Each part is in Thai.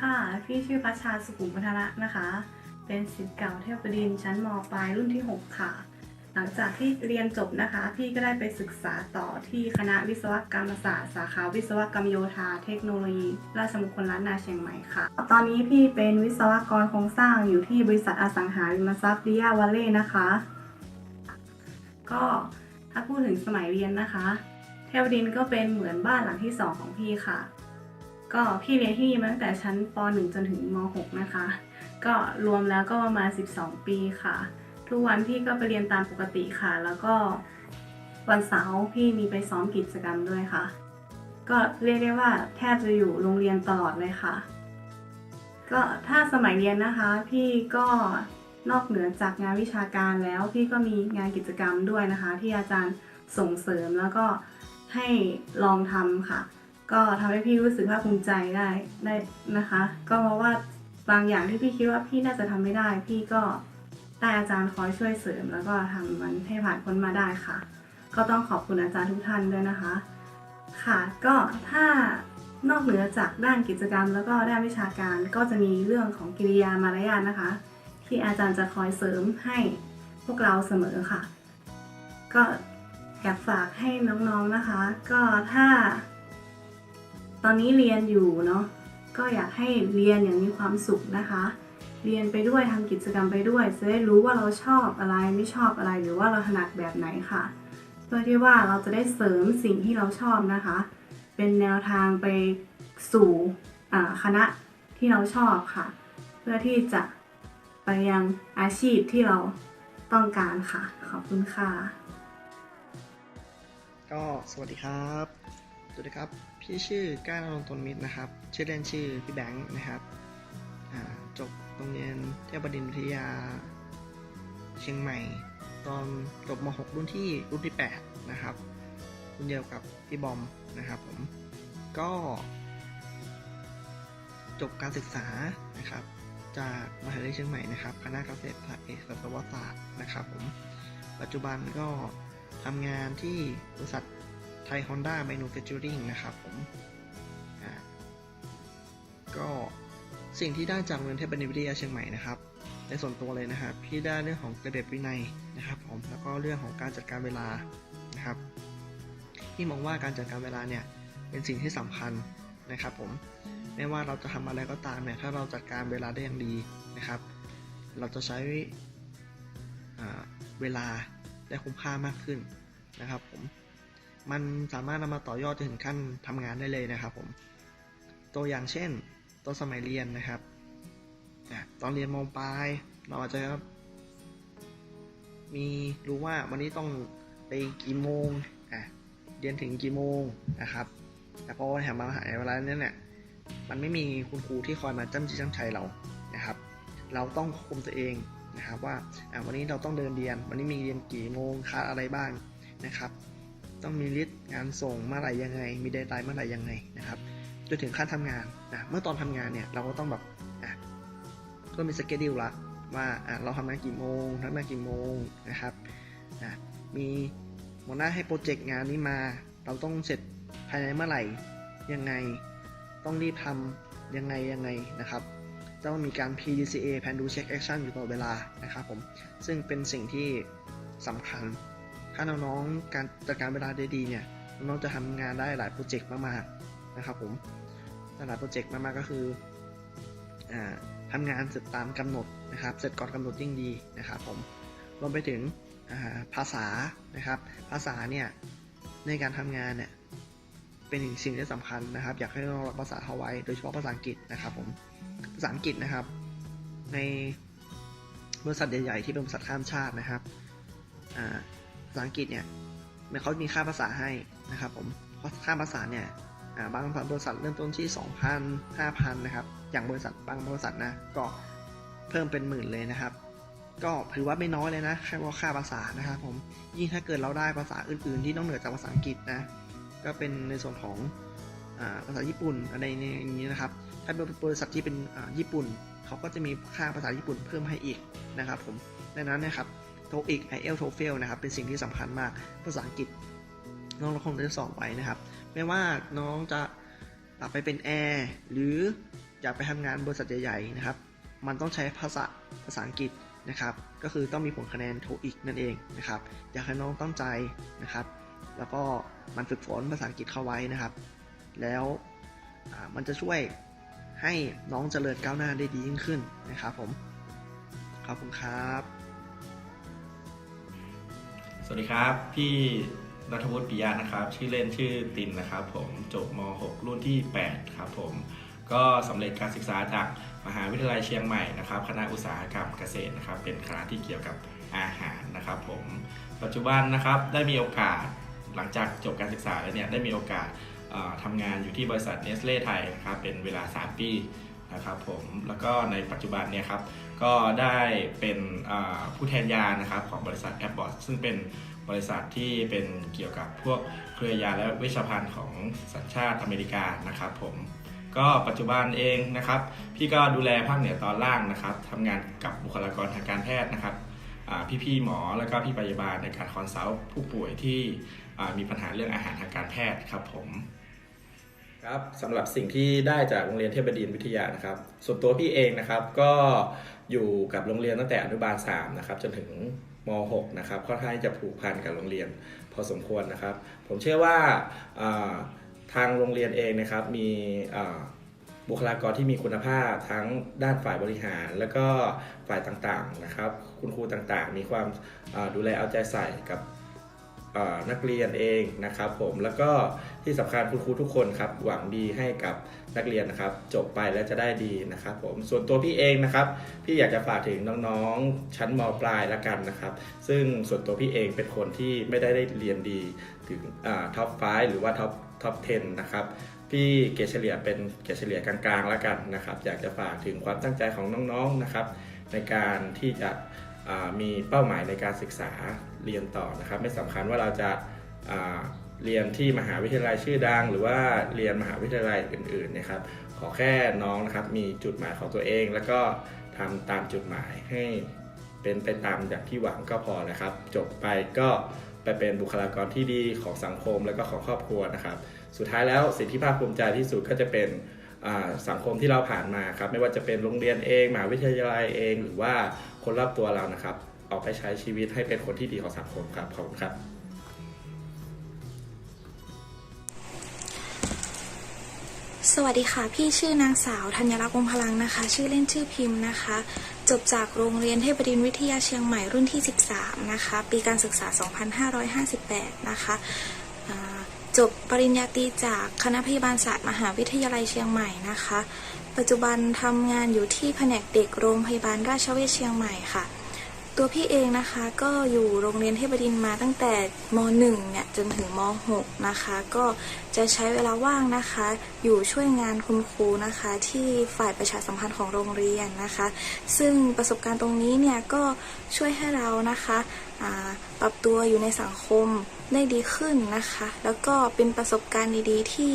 ค่ะ พี่ชื่อพัชชาสุขุมพัฒระนะคะ เป็นศิษย์เก่าเทพดินชั้นมปลายรุ่นที่ 6 ค่ะ หลังจากที่เรียนจบนะคะ พี่ก็ได้ไปศึกษาต่อที่คณะวิศวกรรมศาสตร์สาขาวิศวกรรมโยธาเทคโนโลยี ราชมงคลล้านนาเชียงใหม่ค่ะ ตอนนี้พี่เป็นวิศวกรโครงสร้างอยู่ที่บริษัทอสังหาริมทรัพย์ดิยาวาเล่นะคะ ก็ถ้าพูดถึงสมัยเรียนนะคะ เทวดินก็เป็นเหมือนบ้านหลังที่สองของพี่ค่ะ ก็พี่เรียนที่นี่มาตั้งแต่ชั้นป .1 จนถึงม .6 นะคะ ก็รวมแล้วก็ประมาณ 12 ปีค่ะ ทุกวันพี่ก็ไปเรียนตามปกติค่ะ แล้วก็วันเสาร์พี่มีไปซ้อมกิจกรรมด้วยค่ะ ก็เรียกได้ว่าแทบจะอยู่โรงเรียนตลอดเลยค่ะ ก็ถ้าสมัยเรียนนะคะ พี่ก็นอกเหนือจากงานวิชาการแล้ว พี่ก็มีงานกิจกรรมด้วยนะคะ ที่อาจารย์ส่งเสริมแล้วก็ให้ลองทำค่ะ ก็ทำให้พี่รู้สึกภาคภูมิใจได้ได้นะคะ ก็เพราะว่าบางอย่างที่พี่คิดว่าพี่น่าจะทำไม่ได้ พี่ก็ได้อาจารย์คอยช่วยเสริม แล้วก็ทำมันให้ผ่านพ้นมาได้ค่ะ ก็ต้องขอบคุณอาจารย์ทุกท่านด้วยนะคะ ค่ะก็ถ้านอกเหนือจากด้านกิจกรรม แล้วก็ด้านวิชาการก็จะมีเรื่องของกิริยามารยาทนะคะ ที่อาจารย์จะคอยเสริมให้พวกเราเสมอค่ะ ก็อยากฝากให้น้องๆนะคะ ก็ถ้า ตอนนี้เรียนอยู่เนาะก็อยากให้เรียนอย่างมีความสุขนะคะ เรียนไปด้วยทำกิจกรรมไปด้วยจะได้รู้ว่าเราชอบอะไรไม่ชอบอะไรหรือว่าเราถนัดแบบไหนค่ะเพื่อที่ว่าเราจะได้เสริมสิ่งที่เราชอบนะคะ เป็นแนวทางไปสู่คณะที่เราชอบค่ะ เพื่อที่จะไปยังอาชีพที่เราต้องการค่ะ ขอบคุณค่ะ ก็สวัสดีครับ สวัสดีครับ พี่ชื่อก้านรงตนมิตรนะครับ ชื่อเล่นชื่อพี่แบงค์นะครับจบโรงเรียนเทพบดินทร์วิทยา เชียงใหม่ ตอนจบม .6 รุ่นที่รุ่นที่ 8 นะครับ รุ่นเดียวกับพี่บอมนะครับผม ก็ จบการศึกษานะครับ จากมหาวิทยาลัยเชียงใหม่นะครับ คณะเกษตรศาสตร์เอกสัตวศาสตร์นะครับผม ปัจจุบันก็ทำงานที่บริษัท ไทยฮอนด้า m a n u f a c t u r i n g นะครับผมก็สิ่งที่ได้จากโรงเรียนเทพบัณฑิตวิทยาเชียงใหม่นะครับในส่วนตัวเลยนะครับพี่ได้เรื่องของระเบียบวินัยนะครับผมแล้วก็เรื่องของการจัดการเวลานะครับพี่มองว่าการจัดการเวลาเนี่ยเป็นสิ่งที่สำคัญนะครับผมไม่ว่าเราจะทำอะไรก็ตามเนี่ยถ้าเราจัดการเวลาได้อย่างดีนะครับ เราจะใช้เวลาได้คุ้มค่ามากขึ้นนะครับผม มันสามารถนำมาต่อยอดถึงขั้นทำงานได้เลยนะครับผม ตัวอย่างเช่น ตัวสมัยเรียนนะครับตอนเรียนมปลายเราอาจจะมีรู้ว่าวันนี้ต้องไปกี่โมงอะเรียนถึงกี่โมงนะครับ แต่พอแถมมาหาเวลาเนี่ยเนี่ยมันไม่มีคุณครูที่คอยมาจ้ำจี้จ้ำชัยเรานะครับ เราต้องควบคุมตัวเองนะครับว่าวันนี้เราต้องเดินเรียน วันนี้มีเรียนกี่โมงคาดอะไรบ้างนะครับ ต้องมีลิสต์งานส่งเมื่อไหร่ยังไง มีเดทไลน์เมื่อไหร่ยังไงนะครับจนถึงขั้นทำงานนะเมื่อตอนทำงานเนี่ยเราก็ต้องแบบอะก็มีสเกจดิวละว่าอะเราทำงานกี่โมงทำงานกี่โมงนะครับนะมีหัวหน้าให้โปรเจกต์งานนี้มา เราต้องเสร็จภายในเมื่อไหร่ยังไง ต้องรีบทำยังไงยังไงนะครับต้องมีการ PDCA Plan Do Check Action อยู่ตลอดเวลานะครับผมซึ่งเป็นสิ่งที่สำคัญ ถ้าน้องๆการจัดการเวลาได้ดีเนี่ยน้องจะทำงานได้หลายโปรเจกต์มากๆนะครับผมหลายโปรเจกต์มากๆก็คืออาทำงานเสร็จตามกำหนดนะครับ เสร็จก่อนกำหนดยิ่งดีนะครับผมรวมไปถึงภาษานะครับ ภาษาเนี่ยในการทำงานเนี่ยเป็นอีกสิ่งที่สำคัญนะครับ อยากให้น้องรักภาษาเขาไว้โดยเฉพาะภาษาอังกฤษนะครับผมภาษาอังกฤษนะครับ ในบริษัทใหญ่ๆที่เป็นบริษัทข้ามชาตินะครับอ่า ภาษาอังกฤษเนี่ยมันเขามีค่าภาษาให้นะครับผมเพราะค่าภาษาเนี่ยบางบริษัทเริ่มต้นที่ 2,000 5,000 นะครับ อย่างบริษัทบางบริษัทนะก็เพิ่มเป็นหมื่นเลยนะครับ ก็ถือว่าไม่น้อยเลยนะแค่ว่าค่าภาษานะครับผมยิ่งถ้าเกิดเราได้ภาษาอื่น ๆ ที่นอกเหนือจากภาษาอังกฤษนะก็เป็นในส่วนของอภาษาญี่ปุ่นอะไรในอย่างนี้นะครับ ถ้าเป็นบริษัทที่เป็นญี่ปุ่น เขาก็จะมีค่าภาษาญี่ปุ่นเพิ่มให้อีกนะครับผมดังนั้นนะครับ โทอีก i อ l t o e f l นะครับ เป็นสิ่งที่สำคัญมาก ภาษาอังกฤษ น้องเราคงได้สอบไว้นะครับ ไม่ว่าน้องจะไปเป็นแอร์หรืออยากไปทำงานบริษัทใหญ่ๆนะครับ มันต้องใช้ภาษาภาษาอังกฤษนะครับ ก็คือต้องมีผลคะแนนโทอีกนั่นเองนะครับ อยากให้น้องตั้งใจนะครับ แล้วก็มันฝึกฝนภาษาอังกฤษเข้าไว้นะครับ แล้วมันจะช่วยให้น้องเจริญก้าวหน้าได้ดียิ่งขึ้นนะครับผม ขอบคุณครับ สวัสดีครับ พี่นัทวุฒิปิยะนะครับ ชื่อเล่นชื่อตินนะครับ ผมจบม .6 รุ่นที่ 8 ครับผม ก็สำเร็จการศึกษาจากมหาวิทยาลัยเชียงใหม่นะครับคณะอุตสาหกรรมเกษตรนะครับ เป็นคณะที่เกี่ยวกับอาหารนะครับผมปัจจุบันนะครับได้มีโอกาสหลังจากจบการศึกษาแล้วเนี่ยได้มีโอกาสทำงานอยู่ที่บริษัทเนสเล่ไทยนะครับเป็นเวลา 3 ปี นะครับผมแล้วก็ในปัจจุบันเนี่ยครับก็ได้เป็นผู้แทนยานะครับของบริษัทแอปบอสซึ่งเป็นบริษัทที่เป็นเกี่ยวกับพวกเครือยาและเวชภัณฑ์ของสัญชาติอเมริกานะครับผมก็ปัจจุบันเองนะครับพี่ก็ดูแลภาคเหนือตอนล่างนะครับทำงานกับบุคลากรทางการแพทย์นะครับพี่ๆหมอแล้วก็พี่พยาบาลในการคอนซัลท์ผู้ป่วยที่มีปัญหาเรื่องอาหารทางการแพทย์ครับผม ครับสำหรับสิ่งที่ได้จากโรงเรียนเทพบดินวิทยานะครับ ส่วนตัวพี่เองนะครับก็อยู่กับโรงเรียนตั้งแต่อนุบาล3นะครับจนถึงม .6 นะครับค่อนข้างจะผูกพันกับโรงเรียนพอสมควรนะครับ ผมเชื่อว่าทางโรงเรียนเองนะครับมีบุคลากรที่มีคุณภาพทั้งด้านฝ่ายบริหาร และก็ฝ่ายต่างๆนะครับ คุณครูต่างๆ มีความดูแลเอาใจใส่กับ นักเรียนเองนะครับผมแล้วก็ที่สำคัญคุณครูทุกคนครับหวังดีให้กับนักเรียนนะครับ จบไปแล้วจะได้ดีนะครับผมส่วนตัวพี่เองนะครับ พี่อยากจะฝากถึงน้องๆ ชั้นมปลายละกันนะครับ ซึ่งส่วนตัวพี่เองเป็นคนที่ไม่ได้ได้เรียนดีถึงท็อป 5 หรือว่าท็อปท็อป 10 นะครับพี่เกรเฉลี่ยเป็นเกรเฉลี่ยกลางๆแล้วกันนะครับ อยากจะฝากถึงความตั้งใจของน้องๆนะครับ ในการที่จะ มีเป้าหมายในการศึกษาเรียนต่อนะครับ ไม่สำคัญว่าเราจะเรียนที่มหาวิทยาลัยชื่อดัง หรือว่าเรียนมหาวิทยาลัยอื่นๆนะครับ ขอแค่น้องนะครับมีจุดหมายของตัวเอง แล้วก็ทำตามจุดหมายให้เป็นไปตามอย่างที่หวังก็พอนะครับ จบไปก็ไปเป็นบุคลากรที่ดีของสังคมแล้วก็ของครอบครัวนะครับ สุดท้ายแล้วสิ่งที่ภาคภูมิใจที่สุดก็จะเป็น สังคมที่เราผ่านมาครับไม่ว่าจะเป็นโรงเรียนเองมหาวิทยาลัยเอง หรือว่าคนรอบตัวเรานะครับ ออกไปใช้ชีวิตให้เป็นคนที่ดีของสังคมครับขอบคุณครับสวัสดีค่ะ พี่ชื่อนางสาวธัญรักษ์วงพลังนะคะ ชื่อเล่นชื่อพิมพ์นะคะ จบจากโรงเรียนเทพดินวิทยาเชียงใหม่รุ่นที่ 13 นะคะ ปีการศึกษา 2558 นะคะอ่า จบปริญญาตรีจากคณะพยาบาลศาสตร์มหาวิทยาลัยเชียงใหม่นะคะ ปัจจุบันทำงานอยู่ที่แผนกเด็กโรงพยาบาลราชเวชเชียงใหม่ค่ะ ตัวพี่เองนะคะก็อยู่โรงเรียนเทพดินมาตั้งแต่ม .1 เนี่ยจนถึงม .6 นะคะ ก็จะใช้เวลาว่างนะคะ อยู่ช่วยงานคุณครูนะคะ ที่ฝ่ายประชาสัมพันธ์ของโรงเรียนนะคะ ซึ่งประสบการณ์ตรงนี้เนี่ยก็ช่วยให้เรานะคะปรับตัวอยู่ในสังคมได้ดีขึ้นนะคะ แล้วก็เป็นประสบการณ์ดีๆ ที่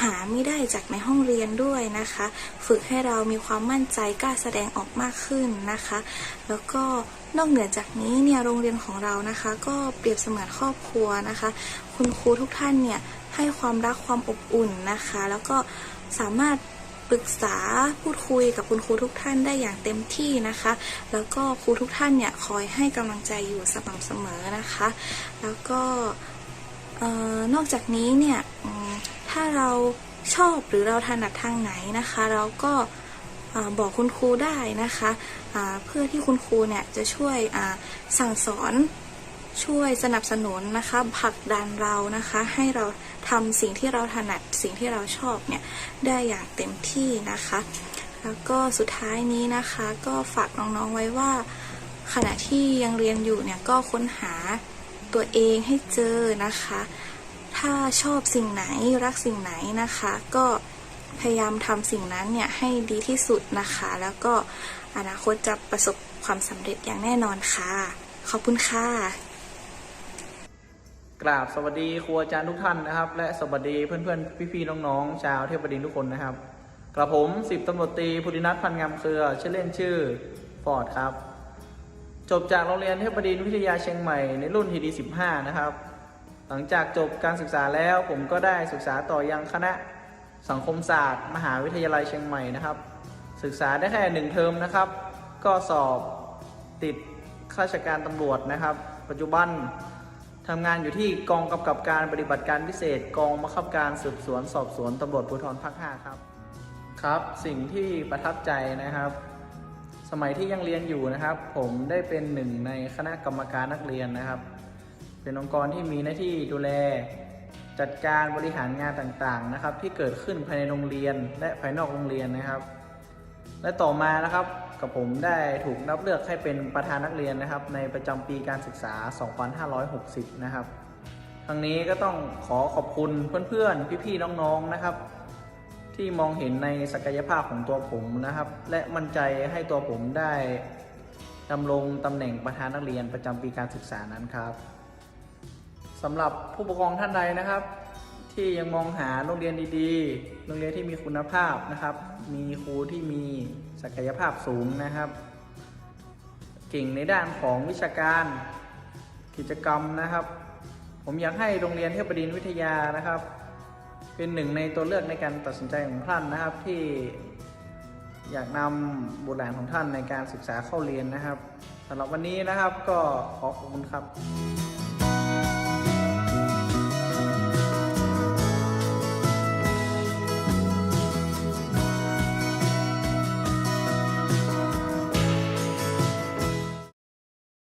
หาไม่ได้จากในห้องเรียนด้วยนะคะ ฝึกให้เรามีความมั่นใจกล้าแสดงออกมากขึ้นนะคะ แล้วก็ นอกเหนือจากนี้เนี่ยโรงเรียนของเรานะคะ ก็เปรียบเสมือนครอบครัวนะคะ คุณครูทุกท่านเนี่ยให้ความรักความอบอุ่นนะคะ แล้วก็สามารถปรึกษาพูดคุยกับคุณครูทุกท่านได้อย่างเต็มที่นะคะ แล้วก็ครูทุกท่านเนี่ยคอยให้กำลังใจอยู่สม่ำเสมอนะคะ แล้วก็นอกจากนี้เนี่ยถ้าเราชอบหรือเราถนัดทางไหนนะคะ เราก็ อบอกคุณครูได้นะคะเพื่อที่คุณครูเนี่ยจะช่วยสั่งสอนช่วยสนับสนุนนะคะผลักดันเรานะคะให้เราทำสิ่งที่เราถนัดสิ่งที่เราชอบเนี่ยได้อย่างเต็มที่นะคะ แล้วก็สุดท้ายนี้นะคะก็ฝากน้องๆไว้ว่า ขณะที่ยังเรียนอยู่เนี่ยก็ค้นหาตัวเองให้เจอนะคะ ถ้าชอบสิ่งไหนรักสิ่งไหนนะคะ ก็ พยายามทำสิ่งนั้นเนี่ยให้ดีที่สุดนะคะ แล้วก็อนาคตจะประสบความสำเร็จอย่างแน่นอนค่ะ ขอบคุณค่ะกราบสวัสดีครูอาจารย์ทุกท่านนะครับ และสวัสดีเพื่อนๆ พี่ๆน้องๆชาวเทพบดินทุกคนนะครับกระผมสิบตำรวจตรีพุทธินัทพันงามเครือชื่อเล่นชื่อฟอร์ดครับ จบจากโรงเรียนเทพบดินวิทยาเชียงใหม่ในรุ่นทีดี15นะครับ หลังจากจบการศึกษาแล้วผมก็ได้ศึกษาต่อยังคณะ สังคมศาสตร์ มหาวิทยาลัยเชียงใหม่นะครับ ศึกษาได้แค่หนึ่งเทอมนะครับ ก็สอบติดข้าราชการตำรวจนะครับ ปัจจุบันทำงานอยู่ที่กองกำกับการปฏิบัติการพิเศษ กองบังคับการสืบสวนสอบสวนตำรวจภูธรภาค5ครับครับ สิ่งที่ประทับใจนะครับ สมัยที่ยังเรียนอยู่นะครับ ผมได้เป็นหนึ่งในคณะกรรมการนักเรียนนะครับ เป็นองค์กรที่มีหน้าที่ดูแล จัดการบริหารงานต่างๆนะครับ ที่เกิดขึ้นภายในโรงเรียนและภายนอกโรงเรียนนะครับ และต่อมานะครับกับผมได้ถูกรับเลือกให้เป็นประธานนักเรียนนะครับ ในประจำปีการศึกษา 2560 นะครับทั้งนี้ก็ต้องขอขอบคุณเพื่อนๆ พี่ๆ น้องๆ นะครับ ที่มองเห็นในศักยภาพของตัวผมนะครับ และมั่นใจให้ตัวผมได้ดำรงตำแหน่งประธานนักเรียนประจำปีการศึกษานั้นครับ สำหรับผู้ปกครองท่านใดนะครับ ที่ยังมองหาโรงเรียนดีๆ โรงเรียนที่มีคุณภาพนะครับ มีครูที่มีศักยภาพสูงนะครับ เก่งในด้านของวิชาการกิจกรรมนะครับ ผมอยากให้โรงเรียนเทพบดินวิทยานะครับ เป็นหนึ่งในตัวเลือกในการตัดสินใจของท่านนะครับที่อยากนำบุตรหลานของท่านในการศึกษาเข้าเรียนนะครับสำหรับวันนี้นะครับก็ขอขอบคุณครับ